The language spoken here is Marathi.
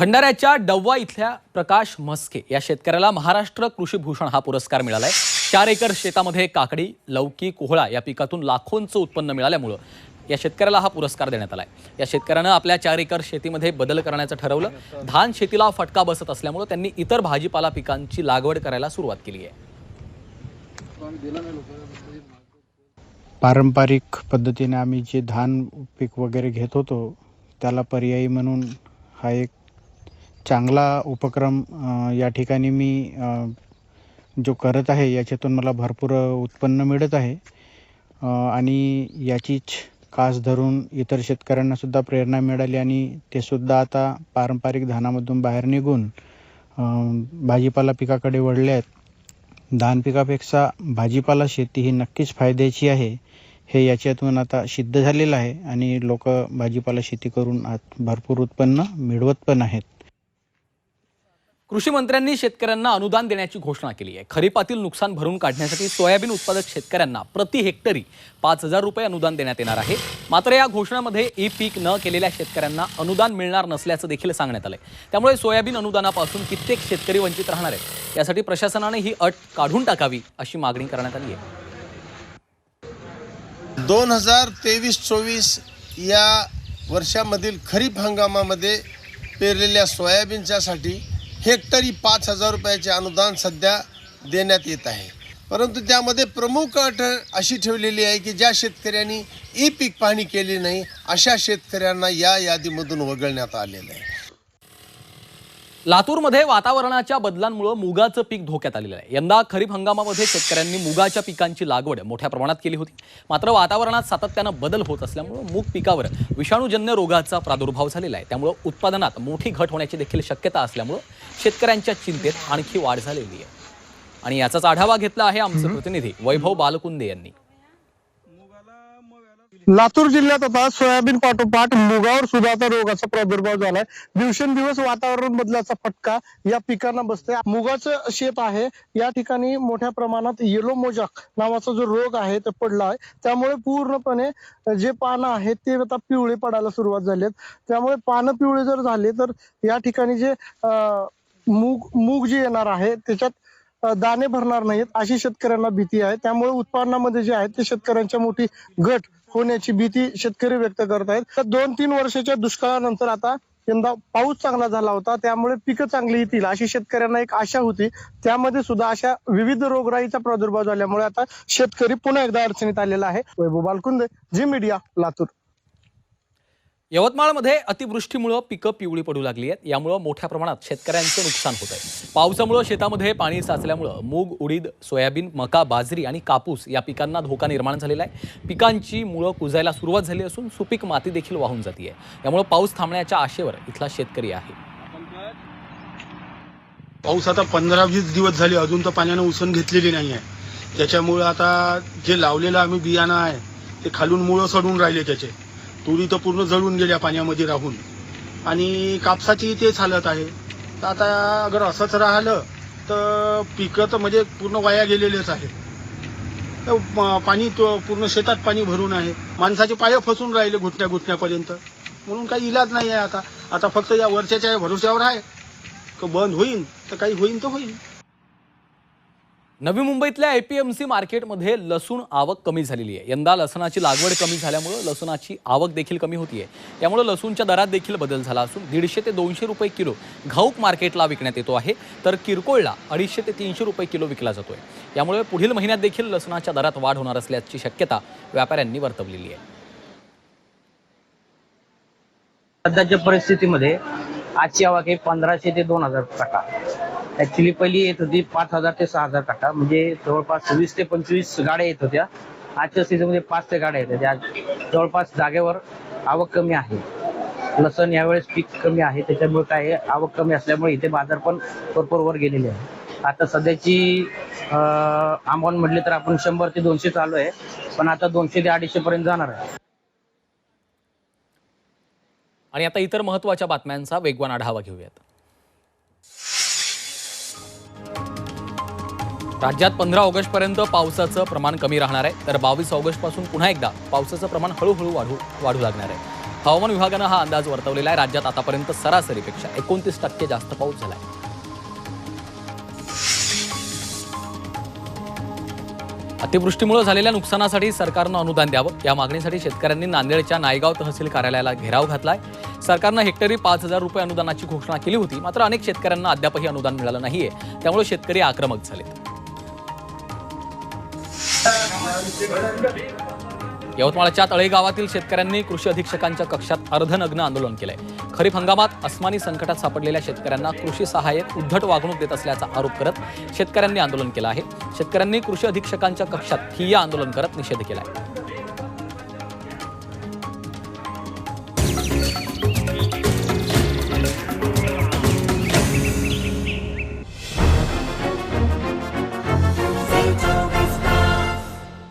भंडाऱ्याच्या डव्वा इथल्या प्रकाश म्हस्के या शेतकऱ्याला महाराष्ट्र कृषी भूषण हा पुरस्कार मिळालाय. चार एकर शेतामध्ये काकडी लौकी कोहळा या पिकातून लाखोंचं उत्पन्न मिळाल्यामुळं या शेतकऱ्याला हा पुरस्कार देण्यात आलाय. या शेतकऱ्यानं आपल्या चार एकर शेतीमध्ये बदल करण्याचं ठरवलं. धान शेतीला फटका बसत असल्यामुळं त्यांनी इतर भाजीपाला पिकांची लागवड करायला सुरुवात केली आहे. पारंपरिक पद्धतीने आम्ही जे धान पीक वगैरे घेत होतो त्याला पर्यायी म्हणून हा एक चांगला उपक्रम या ठिकाणी मी जो करत आहे याच्यातून मला भरपूर उत्पन्न मिळत आहे. आणि याचीच कास धरून इतर शेतकऱ्यांनासुद्धा प्रेरणा मिळाली आणि ते सुद्धा आता पारंपरिक धानामधून बाहेर निघून भाजीपाला पिकाकडे वळले आहेत. धान पिकापेक्षा भाजीपाला शेती ही नक्कीच फायद्याची आहे. हे याच्यातून आता सिद्ध झालेलं आहे आणि लोक भाजीपाला शेती करून आत भरपूर उत्पन्न मिळवत पण आहेत. कृषी मंत्र्यांनी शेतकऱ्यांना अनुदान देण्याची घोषणा केली आहे. खरीपातील नुकसान भरून काढण्यासाठी सोयाबीन उत्पादक शेतकऱ्यांना प्रति हेक्टरी पाच हजार रुपये अनुदान देण्यात येणार आहे. मात्र या घोषणामध्ये ई पीक न केलेल्या शेतकऱ्यांना अनुदान मिळणार नसल्याचं देखील सांगण्यात आलंय. त्यामुळे सोयाबीन अनुदानापासून कित्येक शेतकरी वंचित राहणार आहेत. यासाठी प्रशासनाने ही अट काढून टाकावी अशी मागणी करण्यात आली आहे. दोन हजार तेवीस चोवीस या वर्षामधील खरीप हंगामामध्ये पेरलेल्या सोयाबीनच्यासाठी हेक्टरी पाच हजार रुपयाचे अनुदान सध्या देण्यात येत आहे. परंतु त्यामध्ये प्रमुख अट अशी ठेवलेली आहे की ज्या शेतकऱ्यांनी ई पीक पाहणी केली नाही अशा शेतकऱ्यांना या यादीमधून वगळण्यात आलेलं आहे. लातूरमध्ये वातावरणाच्या बदलांमुळे मुगाचं पीक धोक्यात आलेलं आहे. यंदा खरीप हंगामामध्ये शेतकऱ्यांनी मुगाच्या पिकांची लागवड मोठ्या प्रमाणात केली होती. मात्र वातावरणात सातत्यानं बदल होत असल्यामुळे मूग पिकावर विषाणूजन्य रोगाचा प्रादुर्भाव झालेला आहे. त्यामुळे उत्पादनात मोठी घट होण्याची देखील शक्यता असल्यामुळे शेतकऱ्यांच्या चिंतेत आणखी वाढ झालेली आहे. आणि याचाच आढावा घेतला आहे आमचे प्रतिनिधी वैभव बालकुंदे यांनी. लातूर जिल्ह्यात आता सोयाबीन पाठोपाठ मुगावर सुद्धा आता रोगाचा प्रादुर्भाव झालाय. दिवसेंदिवस वातावरण बदलाचा फटका या पिकांना बसतोय. मुगाचं शेत आहे. या ठिकाणी मोठ्या प्रमाणात येलो मोजाक नावाचा जो रोग आहे तो पडला आहे. त्यामुळे पूर्णपणे जे पानं आहेत ते आता पिवळे पडायला सुरुवात झाली आहेत. त्यामुळे पानं पिवळे जर झाले तर या ठिकाणी जे अं, मूग मूग जे येणार आहे त्याच्यात दाणे भरणार नाहीत अशी शेतकऱ्यांना भीती आहे. त्यामुळे उत्पन्नामध्ये जे आहे ते शेतकऱ्यांच्या मोठी घट होण्याची भीती शेतकरी व्यक्त करत आहेत. तर दोन तीन वर्षाच्या दुष्काळानंतर आता यंदा पाऊस चांगला झाला होता त्यामुळे पिकं चांगली येतील अशी शेतकऱ्यांना एक आशा होती. त्यामध्ये सुद्धा अशा विविध रोगराईचा प्रादुर्भाव झाल्यामुळे आता शेतकरी पुन्हा एकदा अडचणीत आलेला आहे. वैभव बालकुंद जी मीडिया लातूर. यवतमाळमध्ये अतिवृष्टीमुळं पिकं पिवळी पडू लागली आहेत. यामुळं मोठ्या प्रमाणात शेतकऱ्यांचं नुकसान होत आहे पावसामुळं शेतामध्ये पाणी साचल्यामुळं मूग उडीद सोयाबीन मका बाजरी आणि कापूस या पिकांना धोका निर्माण झालेला आहे. पिकांची मुळं कुजायला सुरुवात झाली असून सुपीक माती देखील वाहून जाते यामुळं पाऊस थांबण्याच्या आशेवर इथला शेतकरी आहे. पाऊस आता पंधरा वीस दिवस झाले अजून तर पाण्यानं उसण घेतलेली नाही आहे त्याच्यामुळं आता जे लावलेलं आम्ही बियाणं आहे ते खालून मुळं सडून राहिले त्याचे. तुरी तर पूर्ण जळून गेल्या पाण्यामध्ये राहून. आणि कापसाची तेच हालत आहे. तर आता अगर असंच राहिलं तर पिकं तर म्हणजे पूर्ण वाया गेलेलेच आहे तर पाणी तो पूर्ण शेतात पाणी भरून आहे. माणसाचे पाय फसून राहिले घुटण्या घुटण्यापर्यंत. म्हणून काही इलाज नाही आहे आता. आता फक्त या वर्षाच्या भरोश्यावर आहे. का बंद होईल तर काही होईल तर होईल नवी मुंबईतल्या एपीएमसी मार्केटमध्ये लसूण आवक कमी झालेली आहे. यंदा लसणाची लागवड कमी झाल्यामुळं लसणाची आवक देखील कमी होतीये. त्यामुळे लसूणच्या दरात देखील बदल झाला असून दीडशे ते दोनशे रुपये किलो घाऊक मार्केटला विकण्यात येतो आहे. तर किरकोळला अडीचशे ते तीनशे रुपये किलो विकला जातोय. त्यामुळे पुढील महिन्यात देखील लसणाच्या दरात वाढ होणार असल्याची शक्यता व्यापाऱ्यांनी वर्तवलेली आहे. सध्याच्या परिस्थितीमध्ये आजची आवक आहे पंधराशे ते दोन हजार टक्का. ऍक्च्युली पहिली येत होती पाच हजार ते सहा हजार काटा म्हणजे जवळपास वीस ते पंचवीस गाड्या येत होत्या. आजच्या सीझनमध्ये पाच ते गाड्या येत होत्या. जवळपास जागेवर आवक कमी आहे. लसण यावेळेस पीक कमी आहे. त्याच्यामुळे काय आहे, आवक कमी असल्यामुळे इथे बाजार पण भरपूर वर गेलेले आहे आता सध्याची अमाऊंट म्हटली तर आपण शंभर ते दोनशे चालू आहे. पण आता दोनशे ते अडीचशे पर्यंत जाणार आहे. आणि आता इतर महत्त्वाच्या बातम्यांचा वेगवान आढावा घेऊयात. राज्यात पंधरा ऑगस्टपर्यंत पावसाचं प्रमाण कमी राहणार आहे. तर बावीस ऑगस्टपासून पुन्हा एकदा पावसाचं प्रमाण हळूहळू वाढू वाढू लागणार आहे. हवामान विभागानं हा अंदाज वर्तवलेला आहे. राज्यात आतापर्यंत सरासरीपेक्षा एकोणतीस टक्के जास्त पाऊस झाला आहे. अतिवृष्टीमुळे झालेल्या नुकसानासाठी सरकारनं अनुदान द्यावं. या मागणीसाठी शेतकऱ्यांनी नांदेडच्या नायगाव तहसील कार्यालयाला घेराव घातलाय. सरकारनं हेक्टरी पाच हजार रुपये अनुदानाची घोषणा केली होती. मात्र अनेक शेतकऱ्यांना अद्यापही अनुदान मिळालं नाहीये. त्यामुळे शेतकरी आक्रमक झालेत. यवतमाळच्या तळेगावातील शेतकऱ्यांनी कृषी अधीक्षकांच्या कक्षात अर्धनग्न आंदोलन केलंय. खरीप हंगामात अस्मानी संकटात सापडलेल्या शेतकऱ्यांना कृषी सहाय्यक उद्धट वागणूक देत असल्याचा आरोप करत शेतकऱ्यांनी आंदोलन केलं आहे. शेतकऱ्यांनी कृषी अधीक्षकांच्या कक्षात ठिय्या आंदोलन करत निषेध केला आहे